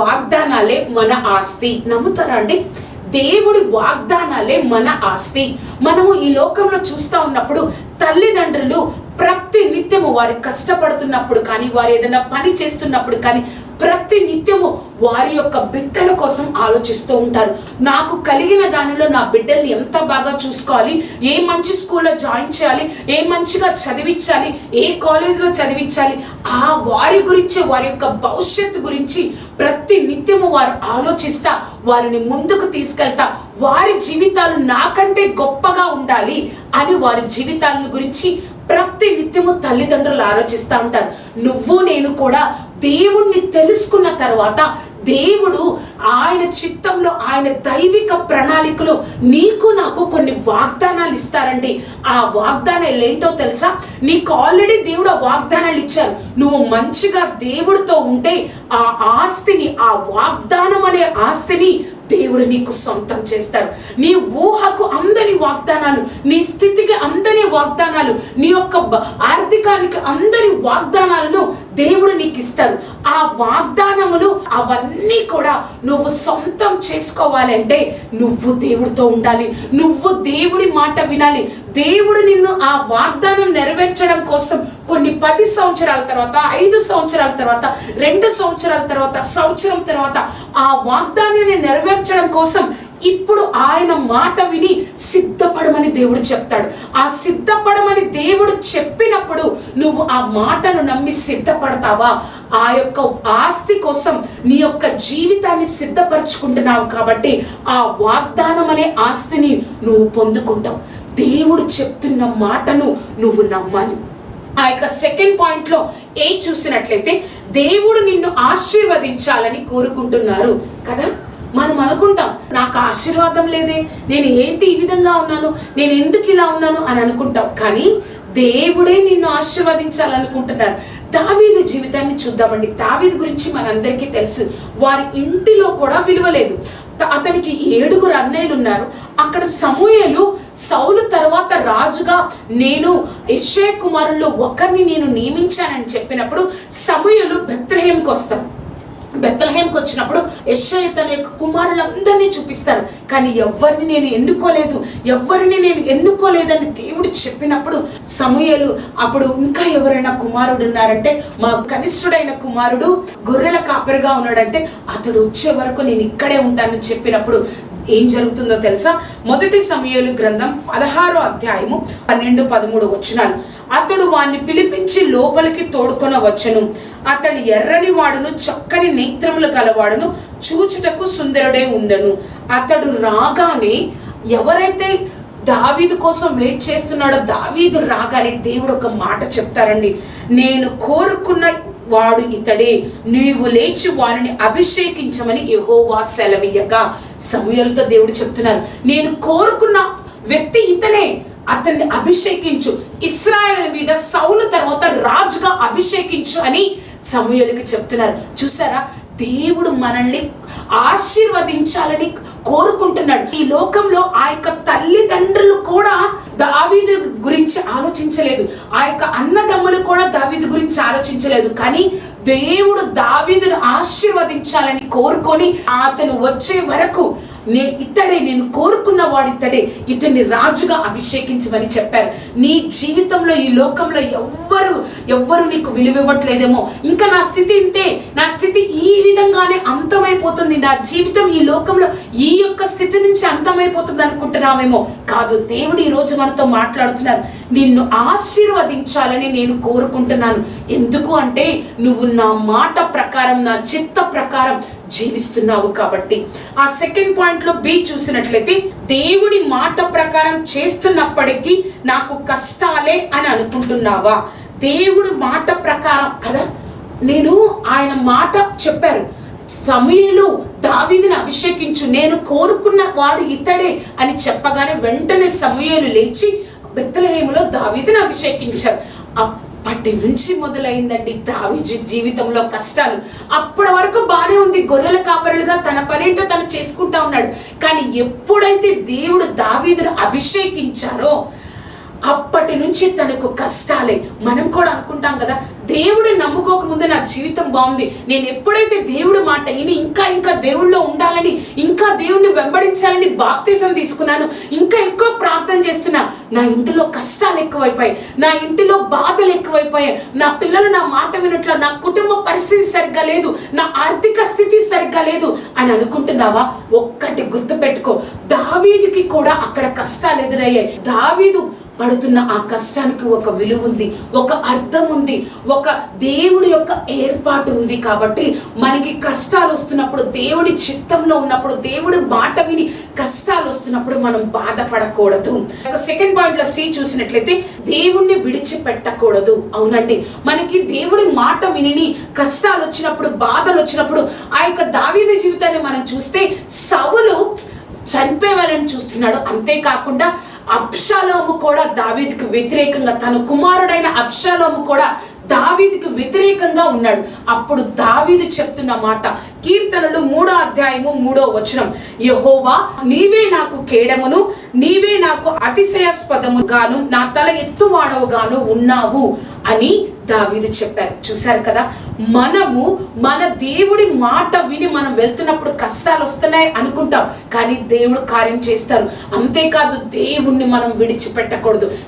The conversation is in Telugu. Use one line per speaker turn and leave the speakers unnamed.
వాగ్దానాలే మన ఆస్తి. నమ్ముతారా అండి? దేవుడి వాగ్దానాలే మన ఆస్తి. మనము ఈ లోకంలో చూస్తూ ఉన్నప్పుడు తల్లిదండ్రులు ప్రతి నిత్యము వారి కష్టపడుతున్నప్పుడు కానీ వారు ఏదైనా పని చేస్తున్నప్పుడు కానీ ప్రతి నిత్యము వారి యొక్క బిడ్డల కోసం ఆలోచిస్తూ ఉంటారు. నాకు కలిగిన దానిలో నా బిడ్డల్ని ఎంత బాగా చూసుకోవాలి? ఏ మంచి స్కూల్లో జాయిన్ చేయాలి? ఏ మంచిగా చదివించాలి? ఏ కాలేజీలో చదివించాలి? ఆ వారి గురించి వారి యొక్క భవిష్యత్తు గురించి ప్రతి నిత్యము వారు ఆలోచిస్తా వారిని ముందుకు తీసుకెళ్తా. వారి జీవితాలు నాకంటే గొప్పగా ఉండాలి అని వారి జీవితాలను గురించి ప్రతి నిత్యము తల్లిదండ్రులు ఆలోచిస్తూ ఉంటారు. నువ్వు నేను కూడా దేవుణ్ణి తెలుసుకున్న తర్వాత దేవుడు ఆయన చిత్తంలో ఆయన దైవిక ప్రణాళికలో నీకు నాకు కొన్ని వాగ్దానాలు ఇస్తారండి. ఆ వాగ్దానాలు ఏంటో తెలుసా? నీకు ఆల్రెడీ దేవుడు ఆ వాగ్దానాలు ఇచ్చారు. నువ్వు మంచిగా దేవుడితో ఉంటే ఆ ఆస్తిని ఆ వాగ్దానం అనే ఆస్తిని దేవుడు నీకు సొంతం చేస్తారు. నీ ఊహకు అందని వాగ్దానాలు నీ స్థితికి అందని వాగ్దానాలు నీ యొక్క ఆర్థికానికి అందని వాగ్దానాలను దేవుడు నీకు ఇస్తారు ఆ వాగ్దానములు అవన్నీ కూడా నువ్వు సొంతం చేసుకోవాలంటే నువ్వు దేవుడితో ఉండాలి. నువ్వు దేవుడి మాట వినాలి. దేవుడు నిన్ను ఆ వాగ్దానం నెరవేర్చడం కోసం కొన్ని పది సంవత్సరాల తర్వాత ఐదు సంవత్సరాల తర్వాత రెండు సంవత్సరాల తర్వాత సంవత్సరం తర్వాత ఆ వాగ్దానాన్ని నెరవేర్చడం కోసం ఇప్పుడు ఆయన మాట విని సిద్ధ దేవుడు చెప్తాడు. ఆ సిద్ధపడమని దేవుడు చెప్పినప్పుడు నువ్వు ఆ మాటను నమ్మి సిద్ధపడతావా? ఆ యొక్క ఆస్తి కోసం నీ యొక్క జీవితాన్ని సిద్ధపరచుకుంటున్నావు కాబట్టి ఆ వాగ్దానం అనే ఆస్తిని నువ్వు పొందుకుంటావు. దేవుడు చెప్తున్న మాటను నువ్వు నమ్మాలి. ఆ యొక్క సెకండ్ పాయింట్లో ఏ చూసినట్లయితే దేవుడు నిన్ను ఆశీర్వదించాలని కోరుకుంటున్నారు కదా? మనం అనుకుంటాం నాకు ఆశీర్వాదం లేదే నేను ఏంటి ఈ విధంగా ఉన్నాను నేను ఎందుకు ఇలా ఉన్నాను అని అనుకుంటాం. కానీ దేవుడే నిన్ను ఆశీర్వదించాలనుకుంటున్నారు. దావీదు జీవితాన్ని చూద్దామండి. దావీదు గురించి మనందరికీ తెలుసు. వారి ఇంటిలో కూడా విలువ లేదు. అతనికి ఏడుగురు అన్నయ్యలు ఉన్నారు. అక్కడ సమూహలు సౌలు తర్వాత రాజుగా నేను యశ్వే కుమారుల్లో ఒకరిని నేను నియమించానని చెప్పినప్పుడు సమూహలు బెత్రహేంకి వస్తాను బెత్తలహేమ్కి వచ్చినప్పుడు యశ్ఐ తన యొక్క కుమారులందరినీ చూపిస్తారు. కానీ ఎవరిని నేను ఎన్నుకోలేదు. ఎవరిని నేను ఎన్నుకోలేదని దేవుడు చెప్పినప్పుడు సమయలు అప్పుడు ఇంకా ఎవరైనా కుమారుడు ఉన్నారంటే మా కనిష్ఠుడైన కుమారుడు గొర్రెల కాపరిగా ఉన్నాడంటే అతడు వచ్చే వరకు నేను ఇక్కడే ఉంటానని చెప్పినప్పుడు ఏం జరుగుతుందో తెలుసా? మొదటి సమయాలు గ్రంథం పదహారో అధ్యాయము పన్నెండు పదమూడు వచ్చినాలు. అతడు వాణ్ణి పిలిపించి లోపలికి తోడుకొనవచ్చును అతడు ఎర్రని వాడును చక్కని నేత్రములు గలవాడును చూచుటకు సుందరుడే ఉందను అతడు రాగానే ఎవరైతే దావీదు కోసం వెయిట్ చేస్తున్నాడో దావీదు రాగానే దేవుడు ఒక మాట చెప్తారండి. నేను కోరుకున్న వాడు ఇతడే నీవు లేచి వారిని అభిషేకించమని యహోవా సెలవీయగా సమయంతో దేవుడు చెప్తున్నారు నేను కోరుకున్న వ్యక్తి ఇతనే అతన్ని అభిషేకించు. ఇస్రాయల్ మీద సౌలు తర్వాత రాజుగా అభిషేకించు అని సమూహలకి చెప్తున్నారు. చూసారా? దేవుడు మనల్ని ఆశీర్వదించాలని కోరుకుంటున్నాడు. ఈ లోకంలో ఆ యొక్క తల్లిదండ్రులు కూడా దావీదు గురించి ఆలోచించలేదు. ఆ యొక్క అన్నదమ్ములు కూడా దావీదు గురించి ఆలోచించలేదు. కానీ దేవుడు దావీదును ఆశీర్వదించాలని కోరుకొని అతను వచ్చే వరకు నే ఇతడే నేను కోరుకున్న వాడితడే ఇతన్ని రాజుగా అభిషేకించమని చెప్పారు. నీ జీవితంలో ఈ లోకంలో ఎవ్వరు ఎవ్వరు నీకు విలువివ్వట్లేదేమో. ఇంకా నా స్థితి ఇంతే. నా స్థితి ఈ విధంగానే అంతమైపోతుంది. నా జీవితం ఈ లోకంలో ఈ యొక్క స్థితి నుంచి అంతమైపోతుంది అనుకుంటున్నామేమో కాదు దేవుడు ఈ రోజు మనతో మాట్లాడుతున్నారు. నిన్ను ఆశీర్వదించాలని నేను కోరుకుంటున్నాను. ఎందుకు అంటే నువ్వు నా మాట ప్రకారం నా చిత్త ప్రకారం జీవిస్తున్నావు కాబట్టి. ఆ సెకండ్ పాయింట్లో బి చూసినట్లయితే దేవుడి మాట ప్రకారం చేస్తున్నప్పటికీ నాకు కష్టాలే అని అనుకుంటున్నావా? దేవుడు మాట ప్రకారం కదా? నేను ఆయన మాట చెప్పారు. సమయలు దావీదుని అభిషేకించు నేను కోరుకున్న వాడు ఇతడే అని చెప్పగానే వెంటనే సమయలు లేచి బెత్తలహేములో దావీదుని అభిషేకించారు. అప్పటి నుంచి మొదలైందండి దావిజి జీవితంలో కష్టాలు. అప్పటి వరకు బాగానే ఉంది గొర్రెల కాపరులుగా తన పనేంటో తను చేసుకుంటా ఉన్నాడు. కానీ ఎప్పుడైతే దేవుడు దావీదును అభిషేకించారో అప్పటి నుంచి తనకు కష్టాలే. మనం కూడా అనుకుంటాం కదా దేవుడిని నమ్ముకోక ముందే నా జీవితం బాగుంది. నేను ఎప్పుడైతే దేవుడు మాట విని ఇంకా ఇంకా దేవుళ్ళో ఉండాలని ఇంకా దేవుణ్ణి వెంబడించాలని బాప్తీసం తీసుకున్నాను ఇంకా ఎక్కువ ప్రార్థన చేస్తున్నా నా ఇంటిలో కష్టాలు ఎక్కువైపోయాయి నా ఇంటిలో బాధలు ఎక్కువైపోయాయి నా పిల్లలు నా మాట వినట్ల నా కుటుంబ పరిస్థితి సరిగ్గా లేదు నా ఆర్థిక స్థితి సరిగ్గా లేదు అని అనుకుంటున్నావా? ఒక్కటి గుర్తుపెట్టుకో దావీదికి కూడా అక్కడ కష్టాలు ఎదురయ్యాయి. దావీదు పడుతున్న ఆ కష్టానికి ఒక విలువ ఉంది ఒక అర్థం ఉంది ఒక దేవుడి యొక్క ఏర్పాటు ఉంది కాబట్టి మనకి కష్టాలు వస్తున్నప్పుడు దేవుడి చిత్తంలో ఉన్నప్పుడు దేవుడి మాట విని కష్టాలు వస్తున్నప్పుడు మనం బాధపడకూడదు. సెకండ్ పాయింట్లో సి చూసినట్లయితే దేవుణ్ణి విడిచిపెట్టకూడదు. అవునండి. మనకి దేవుడి మాట విని కష్టాలు వచ్చినప్పుడు బాధలు వచ్చినప్పుడు ఆ యొక్క దావీదు జీవితాన్ని మనం చూస్తే సవులు చనిపోయేవారని చూస్తున్నాడు. అంతేకాకుండా అప్షాలోము కూడా దావీదికి వ్యతిరేకంగా తన కుమారుడైన అప్షాలోము కూడా దావీదికి వ్యతిరేకంగా ఉన్నాడు. అప్పుడు దావీదు చెప్తున్న మాట కీర్తనలు మూడో అధ్యాయము మూడో వచనం. యహోవా నీవే నాకు కేడమును నీవే నాకు అతిశయాస్పదము గాను నా తల ఎత్తువాడవుగాను ఉన్నావు అని దావీదు చెప్పారు. చూశారు కదా? మనము మన దేవుడి మాట విని మనం వెళ్తున్నప్పుడు కష్టాలు వస్తున్నాయి అనుకుంటాం. కానీ దేవుడు కార్యం చేస్తారు. అంతేకాదు దేవుణ్ణి మనం విడిచిపెట్టకూడదు.